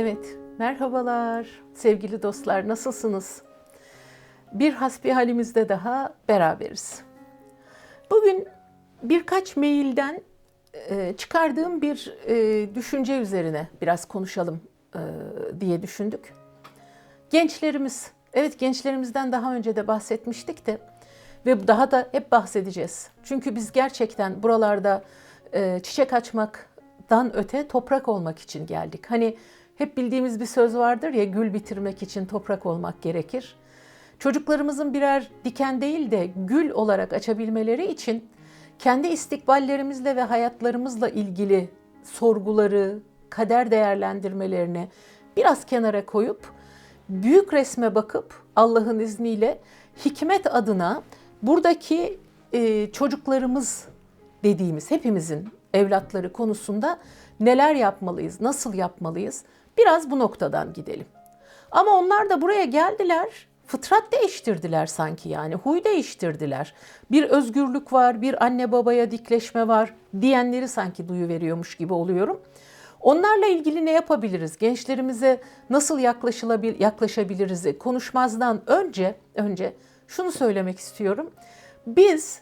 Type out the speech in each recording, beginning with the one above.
Evet, merhabalar sevgili dostlar, nasılsınız? Bir hasbihalimizde daha beraberiz. Bugün birkaç mailden e, çıkardığım bir e, düşünce üzerine biraz konuşalım e, diye düşündük. Gençlerimiz, evet gençlerimizden daha önce de bahsetmiştik de ve daha da hep bahsedeceğiz. Çünkü biz gerçekten buralarda çiçek açmaktan öte toprak olmak için geldik. Hani hep bildiğimiz bir söz vardır ya gül bitirmek için toprak olmak gerekir. Çocuklarımızın birer diken değil de gül olarak açabilmeleri için kendi istikballerimizle ve hayatlarımızla ilgili sorguları, kader değerlendirmelerini biraz kenara koyup büyük resme bakıp Allah'ın izniyle hikmet adına buradaki e, çocuklarımız dediğimiz hepimizin evlatları konusunda neler yapmalıyız, nasıl yapmalıyız? Biraz bu noktadan gidelim. Ama onlar da buraya geldiler, fıtrat değiştirdiler sanki yani, huy değiştirdiler. Bir özgürlük var, bir anne babaya dikleşme var diyenleri sanki duyu veriyormuş gibi oluyorum. Onlarla ilgili ne yapabiliriz? Gençlerimize nasıl yaklaşılabilir, yaklaşabiliriz? Konuşmazdan önce önce şunu söylemek istiyorum. Biz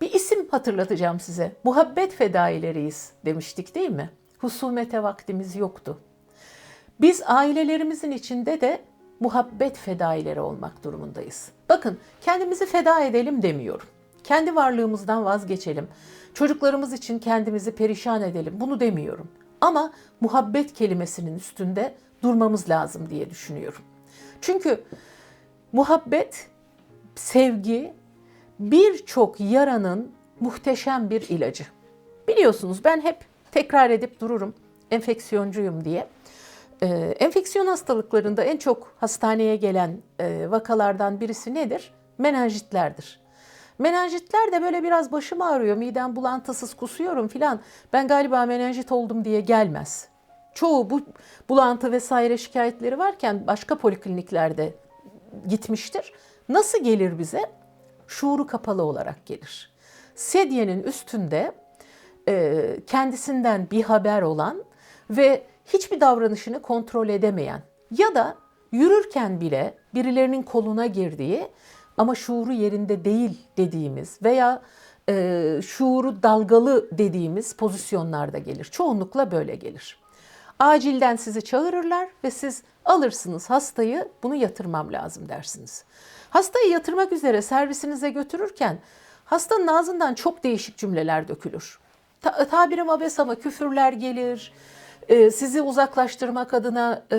bir isim hatırlatacağım size. Muhabbet fedaileriyiz demiştik değil mi? Husumete vaktimiz yoktu. Biz ailelerimizin içinde de muhabbet fedaileri olmak durumundayız. Bakın kendimizi feda edelim demiyorum. Kendi varlığımızdan vazgeçelim. Çocuklarımız için kendimizi perişan edelim. Bunu demiyorum. Ama muhabbet kelimesinin üstünde durmamız lazım diye düşünüyorum. Çünkü muhabbet, sevgi birçok yaranın muhteşem bir ilacı. Biliyorsunuz ben hep tekrar edip dururum enfeksiyoncuyum diye. Ee, enfeksiyon hastalıklarında en çok hastaneye gelen e, vakalardan birisi nedir? Menenjitlerdir. Menenjitler de böyle biraz başım ağrıyor, midem bulantısız kusuyorum filan. Ben galiba menenjit oldum diye gelmez. Çoğu bu bulantı vesaire şikayetleri varken başka polikliniklerde gitmiştir. Nasıl gelir bize? Şuuru kapalı olarak gelir. Sedyenin üstünde e, kendisinden bir haber olan ve hiçbir davranışını kontrol edemeyen ya da yürürken bile birilerinin koluna girdiği ama şuuru yerinde değil dediğimiz veya e, şuuru dalgalı dediğimiz pozisyonlarda gelir. Çoğunlukla böyle gelir. Acilden sizi çağırırlar ve siz alırsınız hastayı bunu yatırmam lazım dersiniz. Hastayı yatırmak üzere servisinize götürürken hastanın ağzından çok değişik cümleler dökülür. Ta- tabirim abes ama küfürler gelir, e, sizi uzaklaştırmak adına e,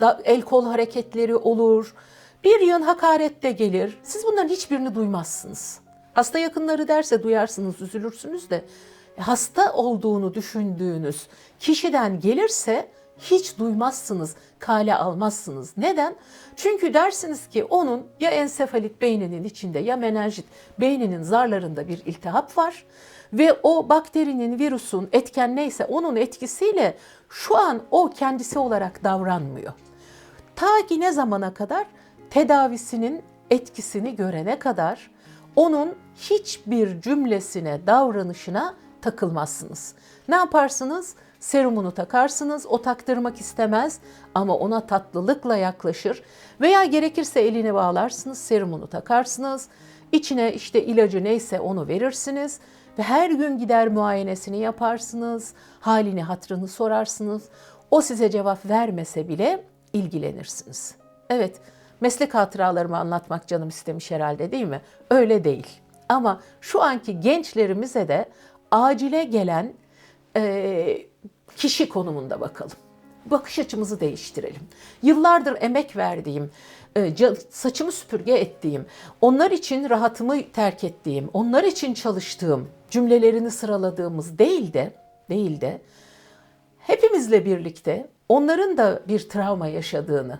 da, el kol hareketleri olur, bir yön hakaret de gelir. Siz bunların hiçbirini duymazsınız. Hasta yakınları derse duyarsınız, üzülürsünüz de hasta olduğunu düşündüğünüz kişiden gelirse hiç duymazsınız, kale almazsınız. Neden? Çünkü dersiniz ki onun ya ensefalit beyninin içinde ya menenjit beyninin zarlarında bir iltihap var ve o bakterinin, virüsün etken neyse onun etkisiyle şu an o kendisi olarak davranmıyor. Ta ki ne zamana kadar? Tedavisinin etkisini görene kadar onun hiçbir cümlesine, davranışına takılmazsınız. Ne yaparsınız? Serumunu takarsınız, o taktırmak istemez ama ona tatlılıkla yaklaşır veya gerekirse elini bağlarsınız, serumunu takarsınız, içine işte ilacı neyse onu verirsiniz ve her gün gider muayenesini yaparsınız, halini hatrını sorarsınız. O size cevap vermese bile ilgilenirsiniz. Evet, meslek hatıralarımı anlatmak canım istemiş herhalde değil mi? Öyle değil. Ama şu anki gençlerimize de acile gelen e, kişi konumunda bakalım. Bakış açımızı değiştirelim. Yıllardır emek verdiğim, e, saçımı süpürge ettiğim, onlar için rahatımı terk ettiğim, onlar için çalıştığım cümlelerini sıraladığımız değil de değil de hepimizle birlikte onların da bir travma yaşadığını,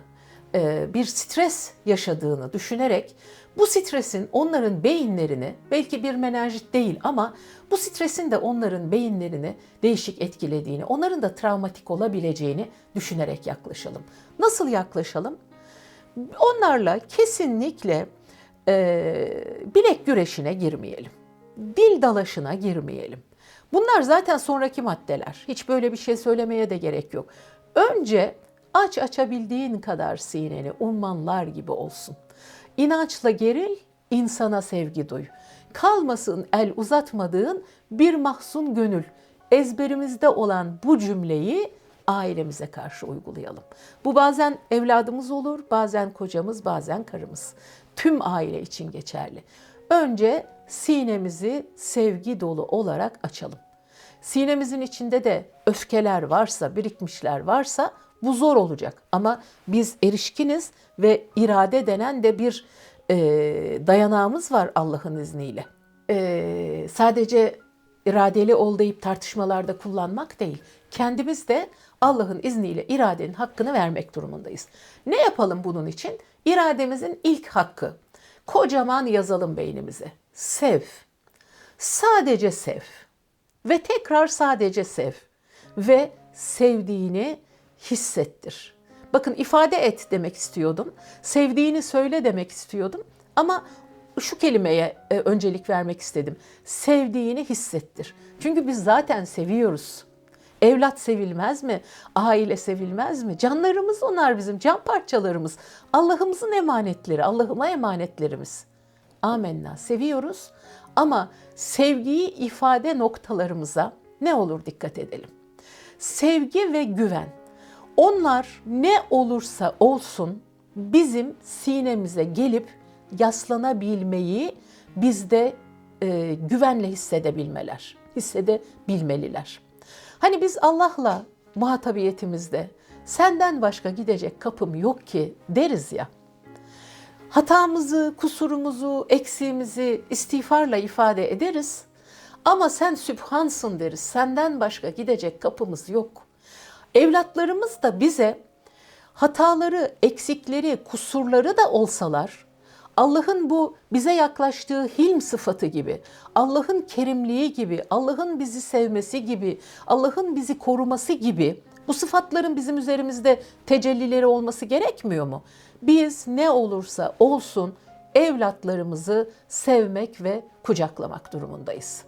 e, bir stres yaşadığını düşünerek bu stresin onların beyinlerini belki bir menenjit değil ama bu stresin de onların beyinlerini değişik etkilediğini, onların da travmatik olabileceğini düşünerek yaklaşalım. Nasıl yaklaşalım? Onlarla kesinlikle e, bilek güreşine girmeyelim. Dil dalaşına girmeyelim. Bunlar zaten sonraki maddeler. Hiç böyle bir şey söylemeye de gerek yok. Önce aç açabildiğin kadar sineni ummanlar gibi olsun. İnançla geril, insana sevgi duy. Kalmasın el uzatmadığın bir mahzun gönül. Ezberimizde olan bu cümleyi ailemize karşı uygulayalım. Bu bazen evladımız olur, bazen kocamız, bazen karımız. Tüm aile için geçerli. Önce sinemizi sevgi dolu olarak açalım. Sinemizin içinde de öfkeler varsa, birikmişler varsa bu zor olacak. Ama biz erişkiniz ve irade denen de bir e, dayanağımız var Allah'ın izniyle. E, sadece iradeli ol deyip tartışmalarda kullanmak değil. Kendimiz de Allah'ın izniyle iradenin hakkını vermek durumundayız. Ne yapalım bunun için? İrademizin ilk hakkı. Kocaman yazalım beynimize. Sev. Sadece sev. Ve tekrar sadece sev. Ve sevdiğini hissettir. Bakın ifade et demek istiyordum. Sevdiğini söyle demek istiyordum. Ama şu kelimeye e, öncelik vermek istedim. Sevdiğini hissettir. Çünkü biz zaten seviyoruz. Evlat sevilmez mi? Aile sevilmez mi? Canlarımız onlar bizim, can parçalarımız. Allah'ımızın emanetleri, Allah'ıma emanetlerimiz. Amenna. Seviyoruz ama sevgiyi ifade noktalarımıza ne olur dikkat edelim. Sevgi ve güven. Onlar ne olursa olsun bizim sinemize gelip yaslanabilmeyi bizde e, güvenle hissedebilmeler, hissedebilmeliler. Hani biz Allah'la muhatabiyetimizde senden başka gidecek kapım yok ki deriz ya. Hatamızı, kusurumuzu, eksiğimizi istiğfarla ifade ederiz. Ama sen sübhansın deriz. Senden başka gidecek kapımız yok. Evlatlarımız da bize hataları, eksikleri, kusurları da olsalar Allah'ın bu bize yaklaştığı hilm sıfatı gibi, Allah'ın kerimliği gibi, Allah'ın bizi sevmesi gibi, Allah'ın bizi koruması gibi bu sıfatların bizim üzerimizde tecellileri olması gerekmiyor mu? Biz ne olursa olsun evlatlarımızı sevmek ve kucaklamak durumundayız.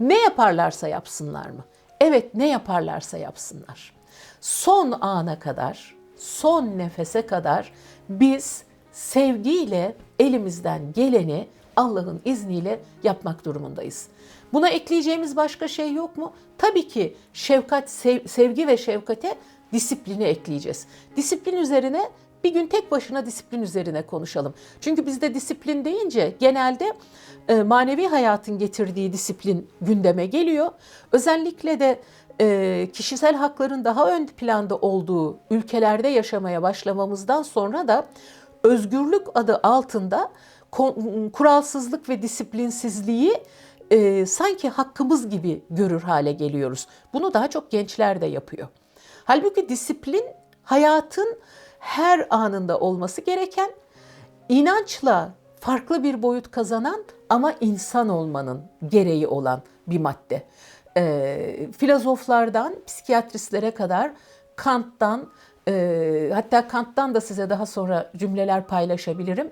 Ne yaparlarsa yapsınlar mı? Evet ne yaparlarsa yapsınlar. Son ana kadar, son nefese kadar biz sevgiyle elimizden geleni Allah'ın izniyle yapmak durumundayız. Buna ekleyeceğimiz başka şey yok mu? Tabii ki şefkat, sev, sevgi ve şefkate disiplini ekleyeceğiz. Disiplin üzerine bir gün tek başına disiplin üzerine konuşalım. Çünkü bizde disiplin deyince genelde e, manevi hayatın getirdiği disiplin gündeme geliyor. Özellikle de e, kişisel hakların daha ön planda olduğu ülkelerde yaşamaya başlamamızdan sonra da özgürlük adı altında kuralsızlık ve disiplinsizliği e, sanki hakkımız gibi görür hale geliyoruz. Bunu daha çok gençler de yapıyor. Halbuki disiplin hayatın her anında olması gereken, inançla farklı bir boyut kazanan ama insan olmanın gereği olan bir madde. E, filozoflardan psikiyatristlere kadar Kant'tan e, hatta Kant'tan da size daha sonra cümleler paylaşabilirim.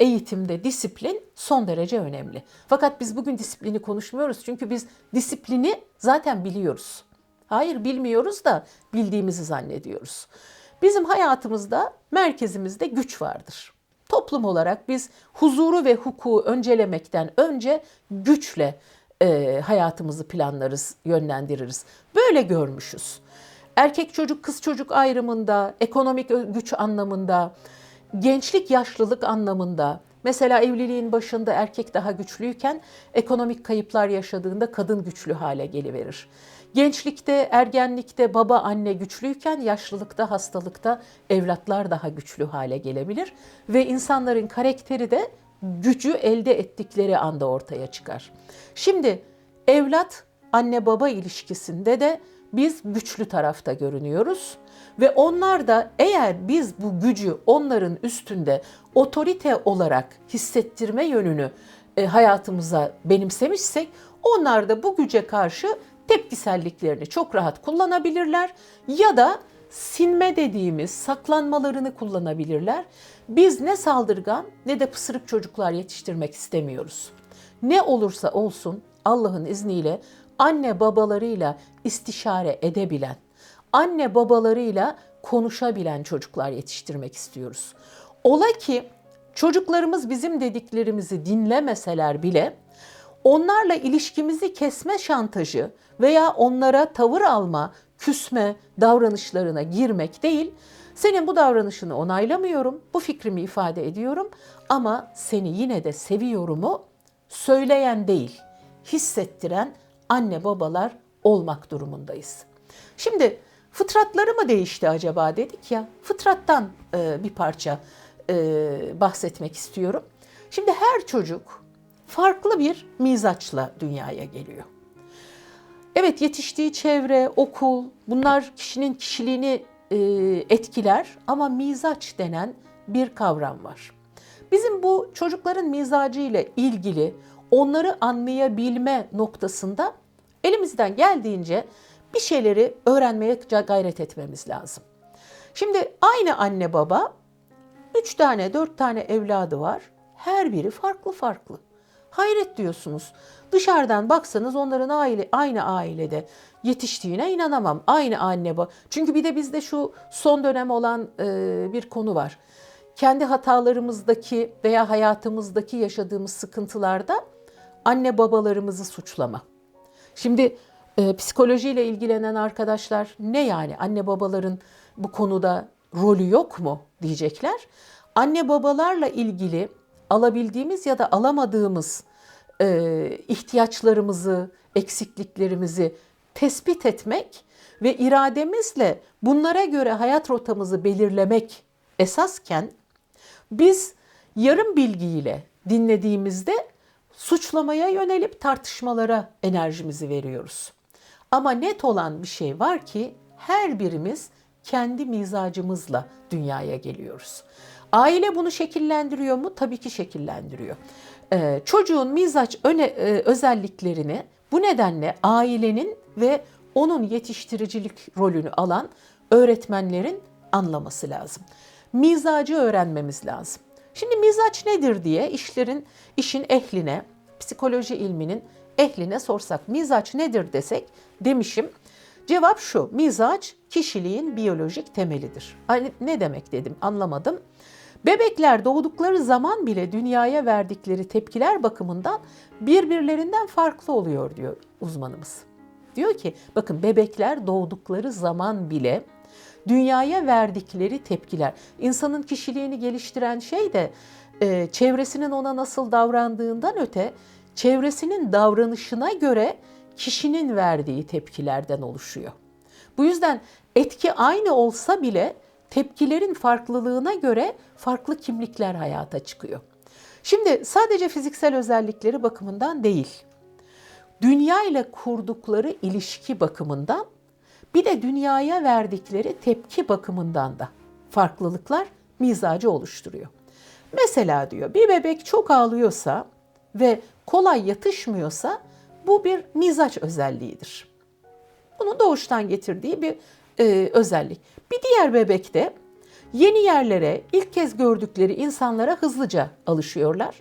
Eğitimde disiplin son derece önemli. Fakat biz bugün disiplini konuşmuyoruz çünkü biz disiplini zaten biliyoruz. Hayır bilmiyoruz da bildiğimizi zannediyoruz. Bizim hayatımızda merkezimizde güç vardır. Toplum olarak biz huzuru ve hukuku öncelemekten önce güçle e, hayatımızı planlarız, yönlendiririz. Böyle görmüşüz. Erkek çocuk, kız çocuk ayrımında, ekonomik güç anlamında, gençlik yaşlılık anlamında, Mesela evliliğin başında erkek daha güçlüyken ekonomik kayıplar yaşadığında kadın güçlü hale geliverir. Gençlikte, ergenlikte baba anne güçlüyken yaşlılıkta, hastalıkta evlatlar daha güçlü hale gelebilir ve insanların karakteri de gücü elde ettikleri anda ortaya çıkar. Şimdi evlat anne baba ilişkisinde de biz güçlü tarafta görünüyoruz ve onlar da eğer biz bu gücü onların üstünde otorite olarak hissettirme yönünü e, hayatımıza benimsemişsek onlar da bu güce karşı tepkiselliklerini çok rahat kullanabilirler ya da sinme dediğimiz saklanmalarını kullanabilirler. Biz ne saldırgan ne de pısırık çocuklar yetiştirmek istemiyoruz. Ne olursa olsun Allah'ın izniyle anne babalarıyla istişare edebilen, anne babalarıyla konuşabilen çocuklar yetiştirmek istiyoruz. Ola ki çocuklarımız bizim dediklerimizi dinlemeseler bile onlarla ilişkimizi kesme şantajı veya onlara tavır alma, küsme davranışlarına girmek değil, senin bu davranışını onaylamıyorum, bu fikrimi ifade ediyorum ama seni yine de seviyorumu söyleyen değil, hissettiren anne babalar olmak durumundayız. Şimdi fıtratları mı değişti acaba dedik ya, fıtrattan e, bir parça e, bahsetmek istiyorum. Şimdi her çocuk farklı bir mizaçla dünyaya geliyor. Evet yetiştiği çevre, okul bunlar kişinin kişiliğini e, etkiler ama mizaç denen bir kavram var. Bizim bu çocukların mizacı ile ilgili onları anlayabilme noktasında elimizden geldiğince bir şeyleri öğrenmeye gayret etmemiz lazım. Şimdi aynı anne baba üç tane dört tane evladı var. Her biri farklı farklı. Hayret diyorsunuz. Dışarıdan baksanız onların aile aynı ailede yetiştiğine inanamam. Aynı anne baba. Çünkü bir de bizde şu son dönem olan e, bir konu var. Kendi hatalarımızdaki veya hayatımızdaki yaşadığımız sıkıntılarda anne babalarımızı suçlama. Şimdi e, psikolojiyle ilgilenen arkadaşlar ne yani anne babaların bu konuda rolü yok mu diyecekler. Anne babalarla ilgili alabildiğimiz ya da alamadığımız e, ihtiyaçlarımızı, eksikliklerimizi tespit etmek ve irademizle bunlara göre hayat rotamızı belirlemek esasken biz yarım bilgiyle dinlediğimizde suçlamaya yönelip tartışmalara enerjimizi veriyoruz. Ama net olan bir şey var ki her birimiz kendi mizacımızla dünyaya geliyoruz. Aile bunu şekillendiriyor mu? Tabii ki şekillendiriyor. Ee, çocuğun mizaç öne, e, özelliklerini bu nedenle ailenin ve onun yetiştiricilik rolünü alan öğretmenlerin anlaması lazım. Mizacı öğrenmemiz lazım. Şimdi mizaç nedir diye işlerin işin ehline, psikoloji ilminin ehline sorsak mizaç nedir desek demişim. Cevap şu. Mizaç kişiliğin biyolojik temelidir. Hani ne demek dedim anlamadım. Bebekler doğdukları zaman bile dünyaya verdikleri tepkiler bakımından birbirlerinden farklı oluyor diyor uzmanımız. Diyor ki bakın bebekler doğdukları zaman bile dünyaya verdikleri tepkiler. insanın kişiliğini geliştiren şey de e, çevresinin ona nasıl davrandığından öte çevresinin davranışına göre kişinin verdiği tepkilerden oluşuyor. Bu yüzden etki aynı olsa bile tepkilerin farklılığına göre farklı kimlikler hayata çıkıyor. Şimdi sadece fiziksel özellikleri bakımından değil, dünya ile kurdukları ilişki bakımından bir de dünyaya verdikleri tepki bakımından da farklılıklar mizacı oluşturuyor. Mesela diyor bir bebek çok ağlıyorsa ve kolay yatışmıyorsa bu bir mizaç özelliğidir. Bunun doğuştan getirdiği bir e, özellik. Bir diğer bebekte yeni yerlere ilk kez gördükleri insanlara hızlıca alışıyorlar.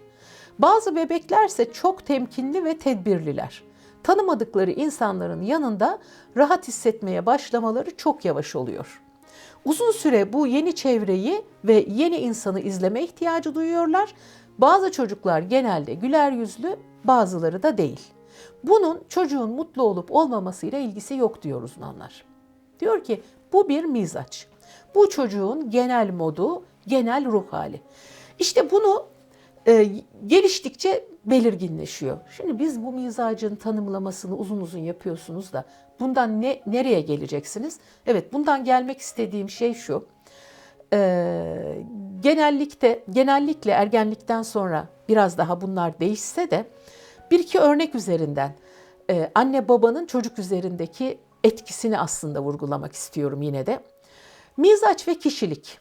Bazı bebeklerse çok temkinli ve tedbirliler. Tanımadıkları insanların yanında rahat hissetmeye başlamaları çok yavaş oluyor. Uzun süre bu yeni çevreyi ve yeni insanı izleme ihtiyacı duyuyorlar. Bazı çocuklar genelde güler yüzlü, bazıları da değil. Bunun çocuğun mutlu olup olmamasıyla ilgisi yok diyor uzmanlar. Diyor ki bu bir mizaç. Bu çocuğun genel modu, genel ruh hali. İşte bunu e, geliştikçe belirginleşiyor. Şimdi biz bu mizacın tanımlamasını uzun uzun yapıyorsunuz da bundan ne nereye geleceksiniz? Evet bundan gelmek istediğim şey şu. E, genellikle genellikle ergenlikten sonra biraz daha bunlar değişse de bir iki örnek üzerinden e, anne babanın çocuk üzerindeki etkisini aslında vurgulamak istiyorum yine de. Mizaç ve kişilik.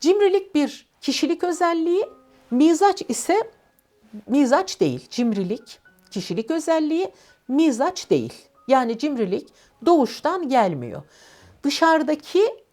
Cimrilik bir kişilik özelliği, mizaç ise mizaç değil. Cimrilik kişilik özelliği, mizaç değil. Yani cimrilik doğuştan gelmiyor. Dışarıdaki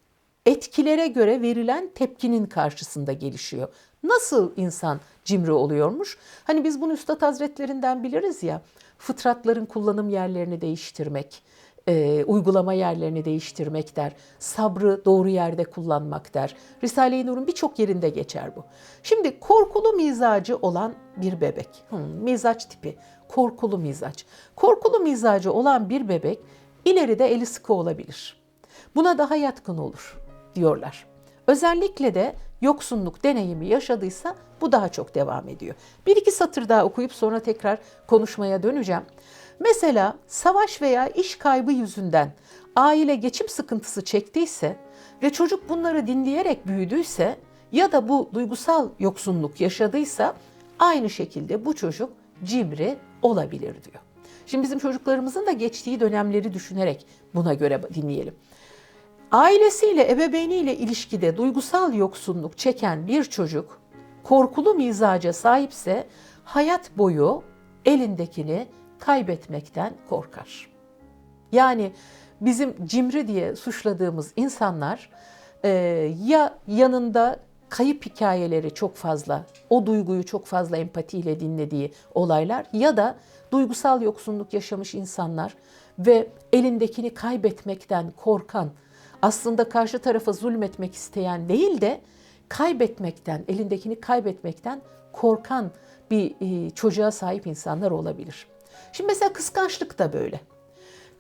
etkilere göre verilen tepkinin karşısında gelişiyor. Nasıl insan cimri oluyormuş? Hani biz bunu Üstad Hazretlerinden biliriz ya, fıtratların kullanım yerlerini değiştirmek, e, uygulama yerlerini değiştirmek der. Sabrı doğru yerde kullanmak der. Risale-i Nur'un birçok yerinde geçer bu. Şimdi korkulu mizacı olan bir bebek. Hmm, mizaç tipi. Korkulu mizaç. Korkulu mizacı olan bir bebek ileride eli sıkı olabilir. Buna daha yatkın olur diyorlar. Özellikle de yoksunluk deneyimi yaşadıysa bu daha çok devam ediyor. Bir iki satır daha okuyup sonra tekrar konuşmaya döneceğim. Mesela savaş veya iş kaybı yüzünden aile geçim sıkıntısı çektiyse ve çocuk bunları dinleyerek büyüdüyse ya da bu duygusal yoksunluk yaşadıysa aynı şekilde bu çocuk cimri olabilir diyor. Şimdi bizim çocuklarımızın da geçtiği dönemleri düşünerek buna göre dinleyelim. Ailesiyle, ebeveyniyle ilişkide duygusal yoksunluk çeken bir çocuk korkulu mizaca sahipse hayat boyu elindekini kaybetmekten korkar. Yani bizim cimri diye suçladığımız insanlar e, ya yanında kayıp hikayeleri çok fazla, o duyguyu çok fazla empatiyle dinlediği olaylar ya da duygusal yoksunluk yaşamış insanlar ve elindekini kaybetmekten korkan, aslında karşı tarafa zulmetmek isteyen değil de kaybetmekten, elindekini kaybetmekten korkan bir e, çocuğa sahip insanlar olabilir. Şimdi mesela kıskançlık da böyle.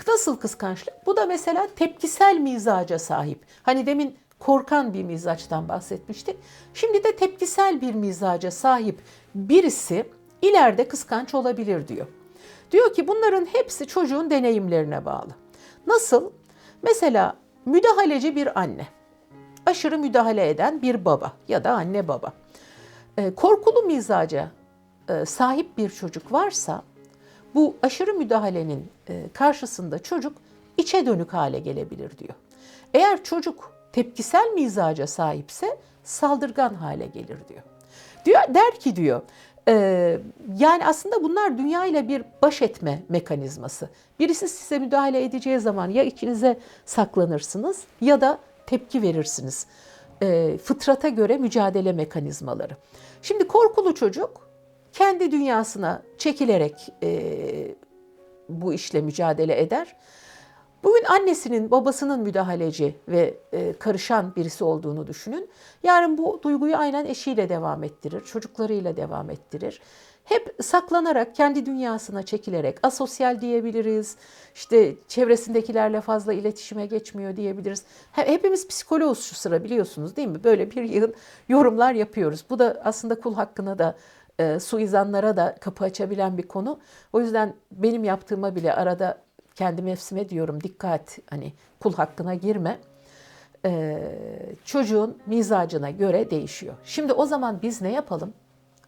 Nasıl kıskançlık? Bu da mesela tepkisel mizaca sahip. Hani demin korkan bir mizaçtan bahsetmiştik. Şimdi de tepkisel bir mizaca sahip birisi ileride kıskanç olabilir diyor. Diyor ki bunların hepsi çocuğun deneyimlerine bağlı. Nasıl? Mesela müdahaleci bir anne, aşırı müdahale eden bir baba ya da anne baba. Ee, korkulu mizaca e, sahip bir çocuk varsa bu aşırı müdahalenin e, karşısında çocuk içe dönük hale gelebilir diyor. Eğer çocuk tepkisel mizaca sahipse saldırgan hale gelir diyor. Diyor der ki diyor e, yani aslında bunlar dünya ile bir baş etme mekanizması. Birisi size müdahale edeceği zaman ya içinize saklanırsınız ya da tepki verirsiniz. E, fıtrata göre mücadele mekanizmaları. Şimdi korkulu çocuk kendi dünyasına çekilerek e, bu işle mücadele eder. Bugün annesinin, babasının müdahaleci ve e, karışan birisi olduğunu düşünün. Yarın bu duyguyu aynen eşiyle devam ettirir, çocuklarıyla devam ettirir. Hep saklanarak, kendi dünyasına çekilerek, asosyal diyebiliriz, işte çevresindekilerle fazla iletişime geçmiyor diyebiliriz. Hepimiz psikoloğuz şu sıra biliyorsunuz değil mi? Böyle bir yığın yorumlar yapıyoruz. Bu da aslında kul hakkına da e, suizanlara da kapı açabilen bir konu. O yüzden benim yaptığıma bile arada kendi nefsime diyorum dikkat hani kul hakkına girme. E, çocuğun mizacına göre değişiyor. Şimdi o zaman biz ne yapalım?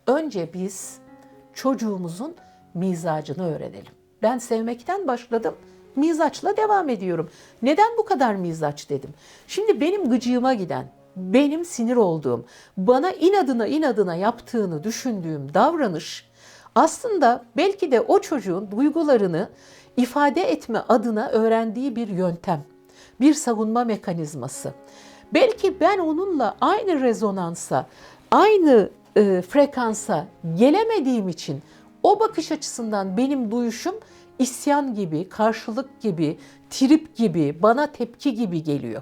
Önce biz çocuğumuzun mizacını öğrenelim. Ben sevmekten başladım. Mizaçla devam ediyorum. Neden bu kadar mizaç dedim? Şimdi benim gıcığıma giden, benim sinir olduğum, bana inadına inadına yaptığını düşündüğüm davranış aslında belki de o çocuğun duygularını ifade etme adına öğrendiği bir yöntem, bir savunma mekanizması. Belki ben onunla aynı rezonansa, aynı e, frekansa gelemediğim için o bakış açısından benim duyuşum isyan gibi, karşılık gibi, trip gibi, bana tepki gibi geliyor.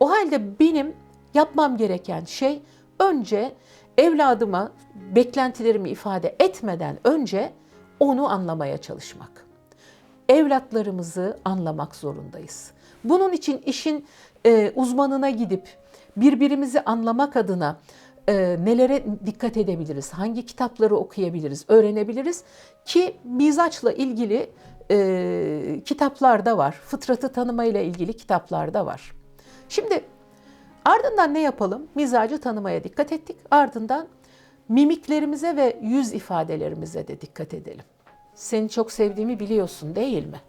O halde benim yapmam gereken şey önce evladıma beklentilerimi ifade etmeden önce onu anlamaya çalışmak. Evlatlarımızı anlamak zorundayız. Bunun için işin e, uzmanına gidip birbirimizi anlamak adına e, nelere dikkat edebiliriz, hangi kitapları okuyabiliriz, öğrenebiliriz ki mizaçla ilgili e, kitaplar da var, fıtratı tanımayla ilgili kitaplar da var. Şimdi ardından ne yapalım? Mizacı tanımaya dikkat ettik. Ardından mimiklerimize ve yüz ifadelerimize de dikkat edelim. Seni çok sevdiğimi biliyorsun değil mi?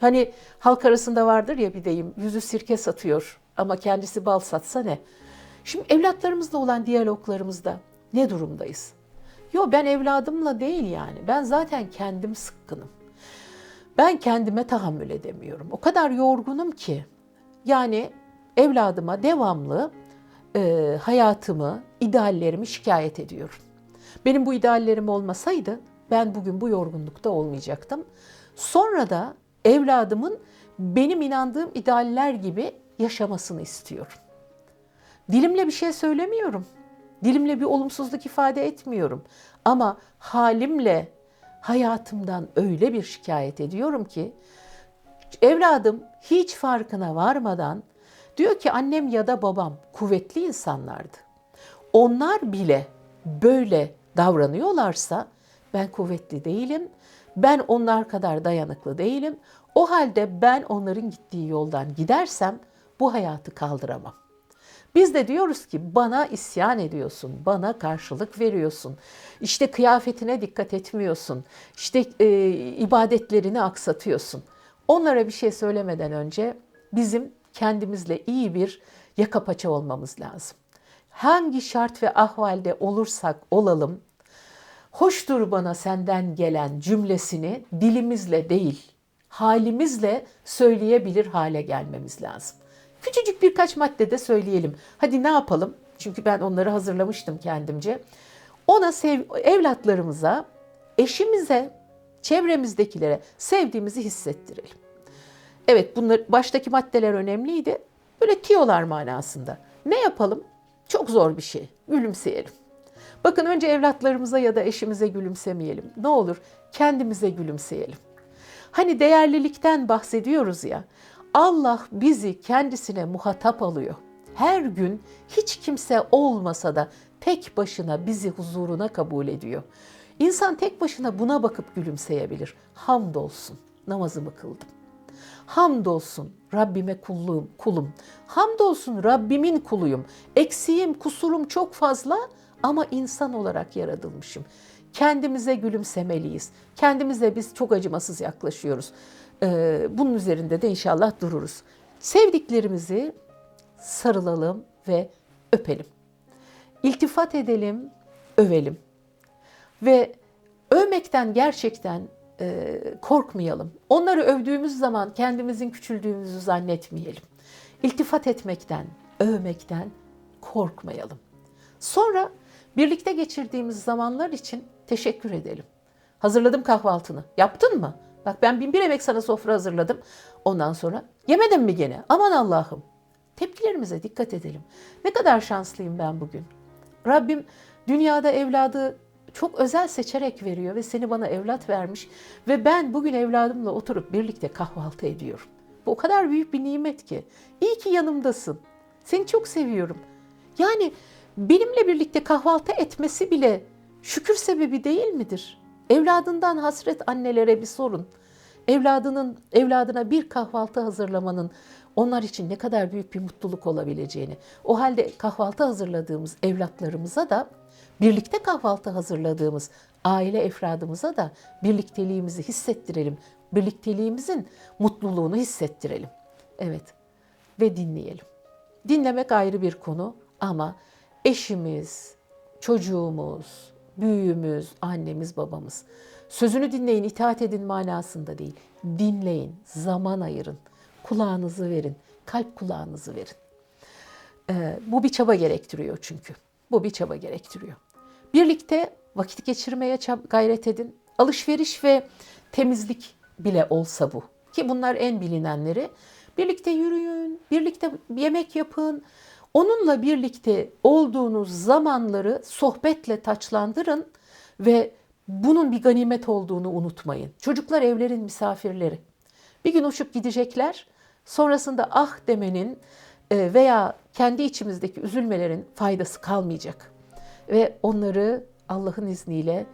Hani halk arasında vardır ya bir deyim, yüzü sirke satıyor ama kendisi bal satsa ne? Şimdi evlatlarımızla olan diyaloglarımızda ne durumdayız? Yo ben evladımla değil yani. Ben zaten kendim sıkkınım. Ben kendime tahammül edemiyorum. O kadar yorgunum ki. Yani evladıma devamlı e, hayatımı, ideallerimi şikayet ediyorum. Benim bu ideallerim olmasaydı ben bugün bu yorgunlukta olmayacaktım. Sonra da evladımın benim inandığım idealler gibi yaşamasını istiyorum. Dilimle bir şey söylemiyorum. Dilimle bir olumsuzluk ifade etmiyorum. Ama halimle hayatımdan öyle bir şikayet ediyorum ki evladım hiç farkına varmadan diyor ki annem ya da babam kuvvetli insanlardı. Onlar bile böyle davranıyorlarsa ben kuvvetli değilim. Ben onlar kadar dayanıklı değilim. O halde ben onların gittiği yoldan gidersem bu hayatı kaldıramam. Biz de diyoruz ki bana isyan ediyorsun, bana karşılık veriyorsun. İşte kıyafetine dikkat etmiyorsun. İşte e, ibadetlerini aksatıyorsun. Onlara bir şey söylemeden önce bizim kendimizle iyi bir yaka paça olmamız lazım. Hangi şart ve ahvalde olursak olalım, hoştur bana senden gelen cümlesini dilimizle değil, halimizle söyleyebilir hale gelmemiz lazım. Küçücük birkaç maddede söyleyelim. Hadi ne yapalım? Çünkü ben onları hazırlamıştım kendimce. Ona sev, evlatlarımıza, eşimize, çevremizdekilere sevdiğimizi hissettirelim. Evet bunlar baştaki maddeler önemliydi. Böyle tiyolar manasında. Ne yapalım? Çok zor bir şey. Gülümseyelim. Bakın önce evlatlarımıza ya da eşimize gülümsemeyelim. Ne olur kendimize gülümseyelim. Hani değerlilikten bahsediyoruz ya. Allah bizi kendisine muhatap alıyor. Her gün hiç kimse olmasa da tek başına bizi huzuruna kabul ediyor. İnsan tek başına buna bakıp gülümseyebilir. Hamdolsun namazımı kıldım. Hamdolsun Rabbime kulluğum, kulum. Hamdolsun Rabbimin kuluyum. Eksiğim, kusurum çok fazla ama insan olarak yaratılmışım. Kendimize gülümsemeliyiz. Kendimize biz çok acımasız yaklaşıyoruz. Ee, bunun üzerinde de inşallah dururuz. Sevdiklerimizi sarılalım ve öpelim. İltifat edelim, övelim. Ve övmekten gerçekten e, korkmayalım. Onları övdüğümüz zaman kendimizin küçüldüğümüzü zannetmeyelim. İltifat etmekten, övmekten korkmayalım. Sonra birlikte geçirdiğimiz zamanlar için teşekkür edelim. Hazırladım kahvaltını. Yaptın mı? Bak ben bin bir emek sana sofra hazırladım. Ondan sonra yemedin mi gene? Aman Allah'ım. Tepkilerimize dikkat edelim. Ne kadar şanslıyım ben bugün. Rabbim dünyada evladı çok özel seçerek veriyor ve seni bana evlat vermiş ve ben bugün evladımla oturup birlikte kahvaltı ediyorum. Bu o kadar büyük bir nimet ki. İyi ki yanımdasın. Seni çok seviyorum. Yani benimle birlikte kahvaltı etmesi bile şükür sebebi değil midir? Evladından hasret annelere bir sorun. Evladının evladına bir kahvaltı hazırlamanın onlar için ne kadar büyük bir mutluluk olabileceğini. O halde kahvaltı hazırladığımız evlatlarımıza da birlikte kahvaltı hazırladığımız aile efradımıza da birlikteliğimizi hissettirelim. Birlikteliğimizin mutluluğunu hissettirelim. Evet ve dinleyelim. Dinlemek ayrı bir konu ama eşimiz, çocuğumuz, büyüğümüz, annemiz, babamız sözünü dinleyin, itaat edin manasında değil. Dinleyin, zaman ayırın, kulağınızı verin, kalp kulağınızı verin. Ee, bu bir çaba gerektiriyor çünkü. Bu bir çaba gerektiriyor. Birlikte vakit geçirmeye gayret edin. Alışveriş ve temizlik bile olsa bu. Ki bunlar en bilinenleri. Birlikte yürüyün, birlikte yemek yapın. Onunla birlikte olduğunuz zamanları sohbetle taçlandırın ve bunun bir ganimet olduğunu unutmayın. Çocuklar evlerin misafirleri. Bir gün uçup gidecekler. Sonrasında ah demenin e, veya kendi içimizdeki üzülmelerin faydası kalmayacak ve onları Allah'ın izniyle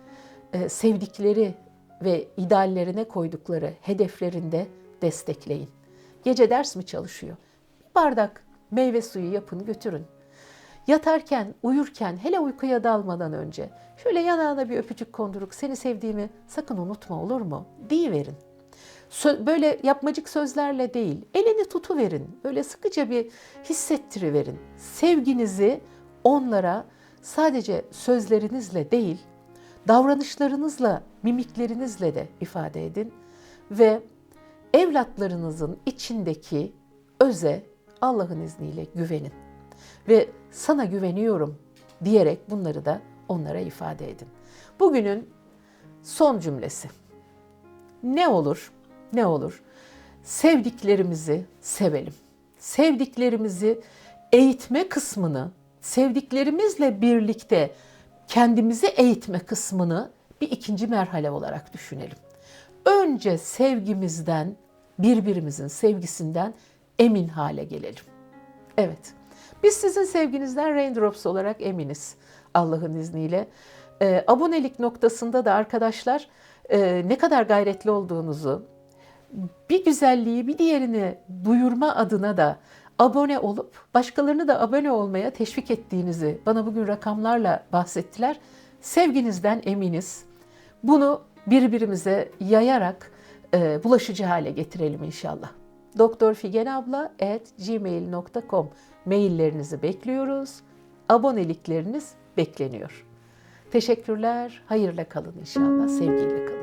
e, sevdikleri ve ideallerine koydukları hedeflerinde destekleyin. Gece ders mi çalışıyor? Bir bardak meyve suyu yapın götürün. Yatarken, uyurken, hele uykuya dalmadan önce şöyle yanağına bir öpücük konduruk seni sevdiğimi sakın unutma olur mu? verin. Böyle yapmacık sözlerle değil, elini tutuverin. Böyle sıkıca bir hissettiriverin. Sevginizi onlara sadece sözlerinizle değil, davranışlarınızla, mimiklerinizle de ifade edin ve evlatlarınızın içindeki öze Allah'ın izniyle güvenin. Ve sana güveniyorum diyerek bunları da onlara ifade edin. Bugünün son cümlesi. Ne olur ne olur? Sevdiklerimizi sevelim. Sevdiklerimizi eğitme kısmını, sevdiklerimizle birlikte kendimizi eğitme kısmını bir ikinci merhale olarak düşünelim. Önce sevgimizden, birbirimizin sevgisinden emin hale gelelim. Evet, biz sizin sevginizden Raindrops olarak eminiz Allah'ın izniyle. Ee, abonelik noktasında da arkadaşlar e, ne kadar gayretli olduğunuzu, bir güzelliği bir diğerini duyurma adına da abone olup başkalarını da abone olmaya teşvik ettiğinizi bana bugün rakamlarla bahsettiler. Sevginizden eminiz. Bunu birbirimize yayarak e, bulaşıcı hale getirelim inşallah. Doktor Figen abla at gmail.com maillerinizi bekliyoruz. Abonelikleriniz bekleniyor. Teşekkürler. Hayırla kalın inşallah. Sevgiyle kalın.